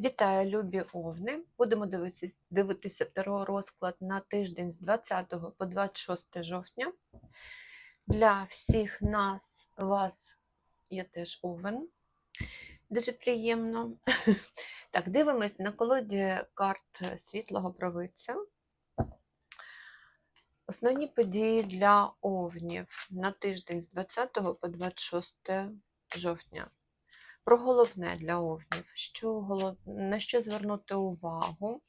Вітаю, любі овни! Будемо дивитися, дивитися таро розклад на тиждень з 20 по 26 жовтня. Для всіх нас, вас, я теж овен. Дуже приємно. Так, дивимось на колоді карт світлого провидця. Основні події для овнів на тиждень з 20 по 26 жовтня. Про головне для овнів, що голов... на що звернути увагу.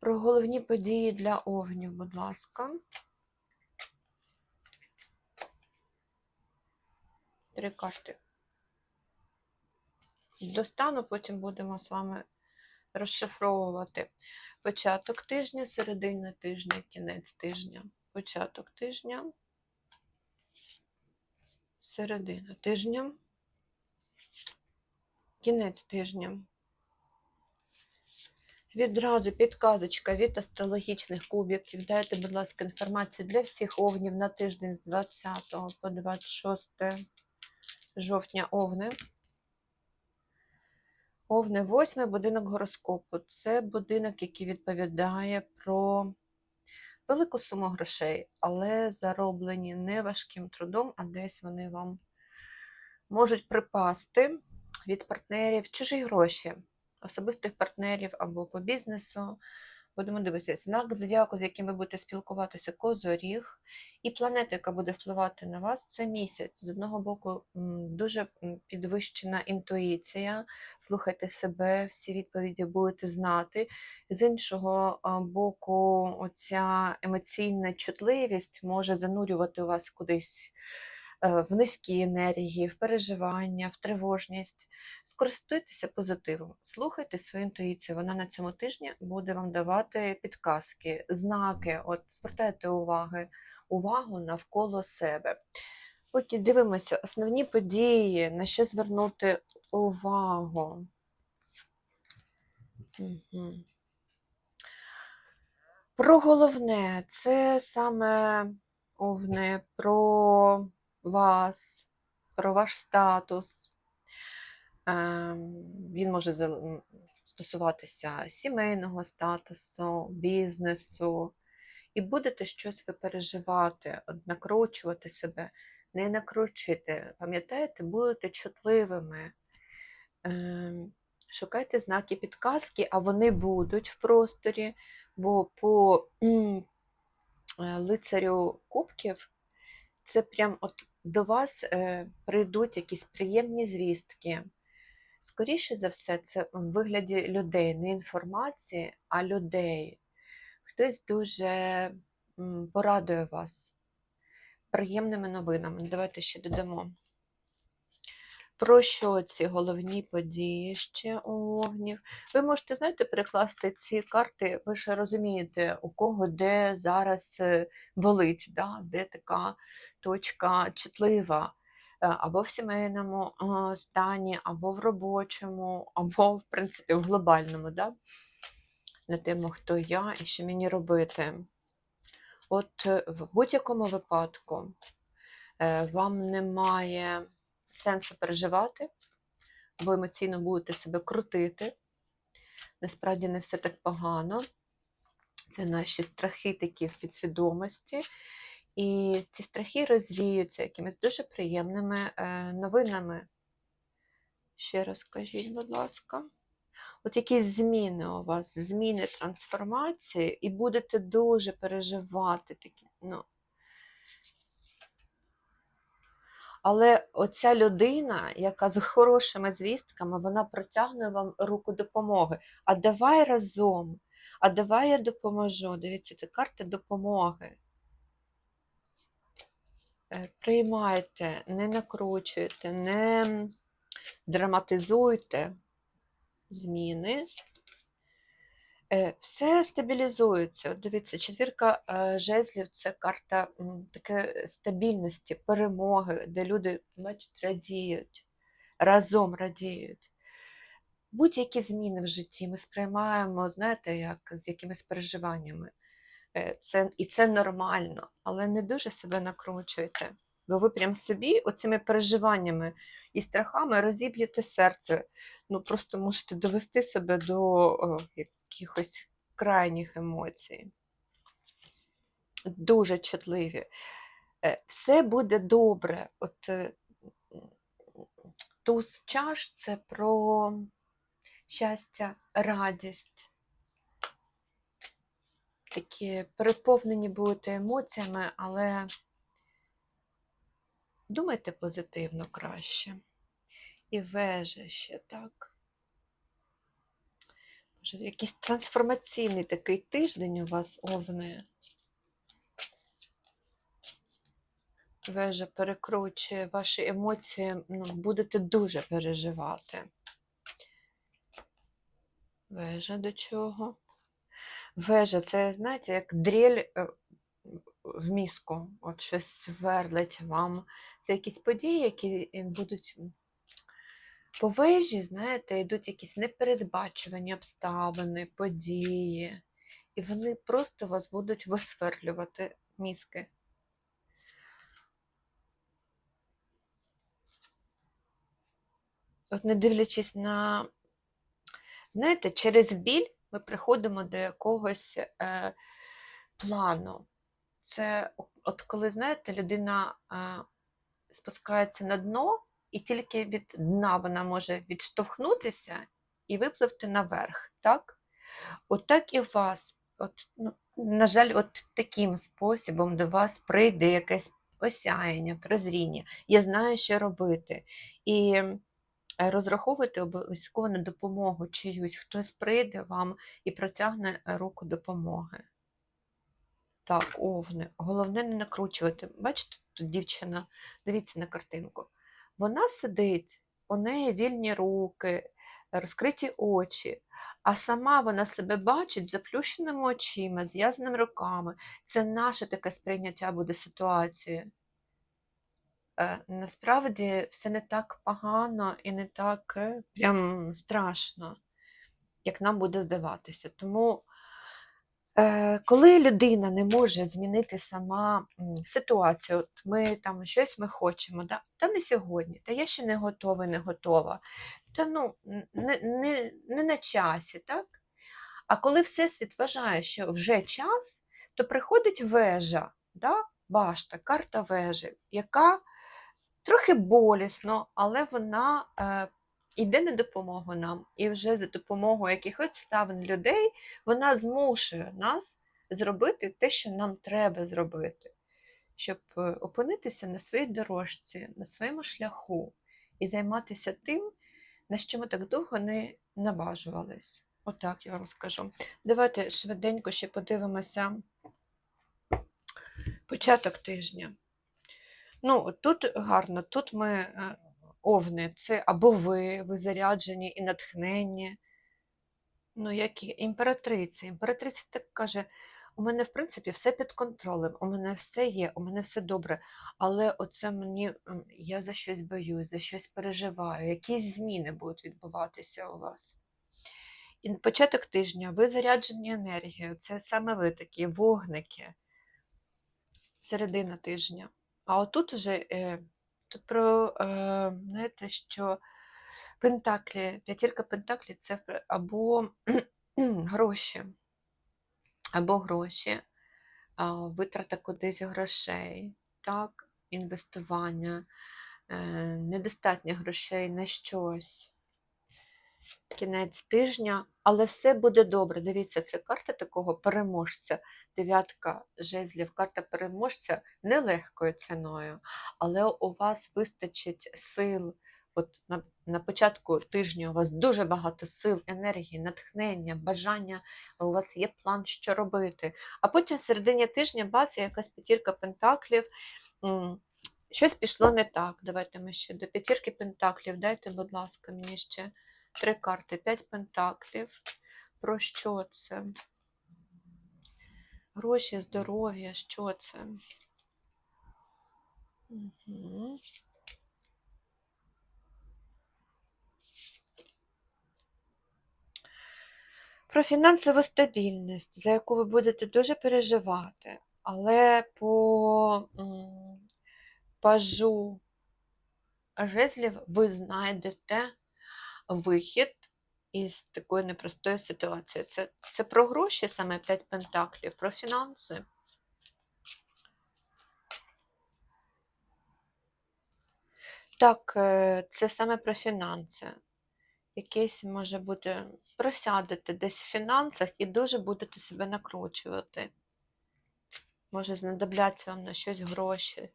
Про головні події для овнів, будь ласка. Три карти. Достану, потім будемо з вами розшифровувати початок тижня, середина тижня, кінець тижня. Початок тижня, середина тижня. Кінець тижня. Відразу підказочка від астрологічних кубиків. Дайте, будь ласка, інформацію для всіх овнів на тиждень з 20 по 26 жовтня овни. Овни, восьмий будинок гороскопу. Це будинок, який відповідає про велику суму грошей, але зароблені не важким трудом, а десь вони вам можуть припасти від партнерів чужі гроші, особистих партнерів або по бізнесу. Будемо дивитися, знак зодіаку, з яким ви будете спілкуватися, козоріг, і планета, яка буде впливати на вас, це місяць. З одного боку, дуже підвищена інтуїція, слухайте себе, всі відповіді будете знати. З іншого боку, оця емоційна чутливість може занурювати вас кудись в низькі енергії, в переживання, в тривожність. Скористуйтеся позитивом, слухайте свою інтуїцію. Вона на цьому тижні буде вам давати підказки, знаки. От звертайте уваги, увагу навколо себе. Поки дивимося основні події, на що звернути увагу. Угу. Про головне, це саме овне про вас, про ваш статус. Ем, Він може стосуватися сімейного статусу, бізнесу. І будете щось ви переживати, накручувати себе, не накручуйте. Пам'ятаєте, будете чутливими. Ем, Шукайте знаки підказки, а вони будуть в просторі, бо по е, лицарю кубків це прям от до вас е, прийдуть якісь приємні звістки. Скоріше за все, це в вигляді людей, не інформації, а людей. Хтось дуже порадує вас приємними новинами. Давайте ще додамо. Про що ці головні події ще у Овнів? Ви можете, знаєте, перекласти ці карти, ви ж розумієте, у кого де зараз е, болить, да? де така точка чутлива, Е, або в сімейному е, стані, або в робочому, або, в принципі, в глобальному, да? на тему, хто я і що мені робити. От е, в будь-якому випадку вам немає сенсу переживати, бо емоційно будете себе крутити. Насправді не все так погано. Це наші страхи такі в підсвідомості. І ці страхи розвіються якимись дуже приємними е, новинами. Ще раз скажіть, будь ласка. От якісь зміни у вас, зміни трансформації, і будете дуже переживати такі. Ну. Але оця людина, яка з хорошими звістками, вона протягне вам руку допомоги. А давай разом, а давай я допоможу. Дивіться, це карта допомоги. Е, Приймайте, не накручуйте, не драматизуйте зміни. Е, Все стабілізується. Дивіться, четвірка е, жезлів це карта таке стабільності, перемоги, де люди, бачите, радіють, разом радіють. Будь-які зміни в житті ми сприймаємо, знаєте, як з якимись переживаннями. Е, Це, і це нормально, але не дуже себе накручуйте. бо ви прям собі оцими переживаннями і страхами розіб'єте серце. Ну, просто можете довести себе до о, якихось крайніх емоцій. Дуже чутливі. Е, Все буде добре. От е, туз чаш це про щастя, радість. Такі переповнені будете емоціями, але думайте позитивно краще. І вежа ще так. Може, якийсь трансформаційний такий тиждень у вас овне. Вежа перекручує ваші емоції, ну, будете дуже переживати. Вежа до чого? Вежа це, знаєте, як дрель е, в мізку. От щось сверлить вам. Це якісь події, які будуть по вежі, знаєте, йдуть якісь непередбачувані обставини, події. І вони просто вас будуть висверлювати мізки. От не дивлячись на, знаєте, через біль ми приходимо до якогось е, плану. Це от коли, знаєте, людина е, спускається на дно, і тільки від дна вона може відштовхнутися і випливти наверх. Так? От так і у вас. От, ну, на жаль, от таким способом до вас прийде якесь осяяння, прозріння. Я знаю, що робити. І розраховуйте обов'язково на допомогу чиюсь. Хтось прийде вам і протягне руку допомоги. Так, овни. Головне не накручувати. Бачите, тут дівчина, дивіться на картинку. Вона сидить, у неї вільні руки, розкриті очі, а сама вона себе бачить заплющеними очима, зв'язаними руками. Це наше таке сприйняття буде ситуації. Е, Насправді все не так погано і не так е, прям страшно, як нам буде здаватися. Тому Е, коли людина не може змінити сама ситуацію, от ми там щось ми хочемо, да? та не сьогодні, та я ще не готова, не готова, та ну не, не, не на часі, так? А коли Всесвіт вважає, що вже час, то приходить вежа, да? башта, карта вежі, яка трохи болісно, але вона е, йде на допомогу нам. І вже за допомогою якихось обставин людей вона змушує нас зробити те, що нам треба зробити, щоб е, опинитися на своїй дорожці, на своєму шляху і займатися тим, на що ми так довго не наважувались. Отак я вам скажу. Давайте швиденько ще подивимося початок тижня. Ну, тут гарно, тут ми е, овни, це або ви, ви заряджені і натхненні. Ну, як і імператриця. Імператриця так каже: у мене, в принципі, все під контролем, у мене все є, у мене все добре. Але оце мені я за щось боюсь, за щось переживаю, якісь зміни будуть відбуватися у вас. І початок тижня, ви заряджені енергією, це саме ви такі вогники, середина тижня. А отут уже е, тут про, знаєте, що Пентаклі, п'ятірка Пентаклі це або гроші, або гроші, витрата кудись грошей, так, інвестування, е, недостатньо грошей на щось. Кінець тижня, але все буде добре. Дивіться, це карта такого переможця. Дев'ятка жезлів, карта переможця нелегкою ціною, але у вас вистачить сил. От на, на початку тижня у вас дуже багато сил, енергії, натхнення, бажання, у вас є план, що робити. А потім в середині тижня бац, якась п'ятірка пентаклів. Щось пішло не так. Давайте ми ще до п'ятірки пентаклів. Дайте, будь ласка, мені ще три карти. П'ять пентаклів. Про що це? Гроші, здоров'я, що це? Угу. Про фінансову стабільність, за яку ви будете дуже переживати, але по, пажу жезлів ви знайдете вихід із такої непростої ситуації. Це, це про гроші, саме 5 пентаклів, про фінанси. Так, е, це саме про фінанси. Якесь може бути, просядете десь в фінансах і дуже будете себе накручувати. Може знадобляться вам на щось гроші.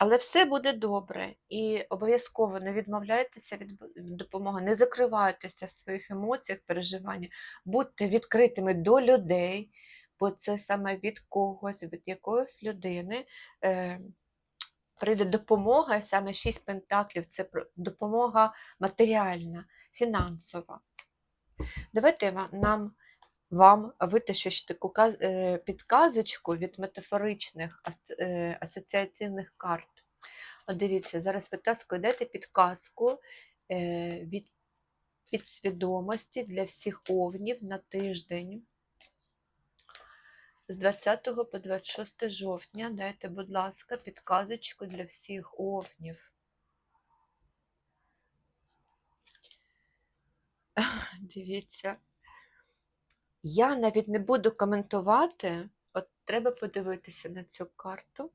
Але все буде добре. І обов'язково не відмовляйтеся від допомоги, не закривайтеся в своїх емоціях, переживаннях, будьте відкритими до людей, бо це саме від когось, від якоїсь людини е, прийде допомога, і саме шість пентаклів це допомога матеріальна, фінансова. Давайте нам вам витащу таку е, підказочку від метафоричних е, асоціативних карт. Дивіться, зараз витаскую, дайте підказку е, від підсвідомості для всіх овнів на тиждень. З 20 по 26 жовтня дайте, будь ласка, підказочку для всіх овнів. Дивіться. Я навіть не буду коментувати, от треба подивитися на цю карту.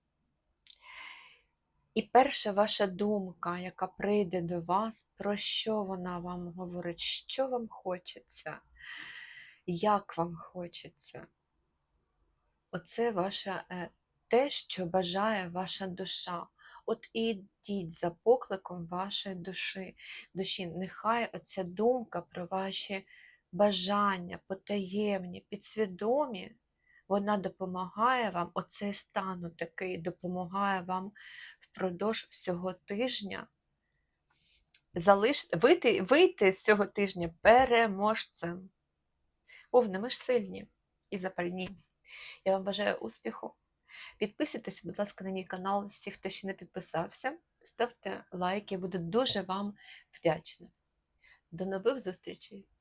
І перша ваша думка, яка прийде до вас, про що вона вам говорить, що вам хочеться, як вам хочеться. Оце ваше е, те, що бажає ваша душа. От і йдіть за покликом вашої душі. душі. Нехай оця думка про ваші бажання, потаємні, підсвідомі, вона допомагає вам, оцей стан такий допомагає вам впродовж всього тижня залиш... вийти, вийти з цього тижня переможцем. Овни, ми ж сильні і запальні. Я вам бажаю успіху. Підписуйтесь, будь ласка, на мій канал, всі, хто ще не підписався. Ставте лайки, буду дуже вам вдячна. До нових зустрічей!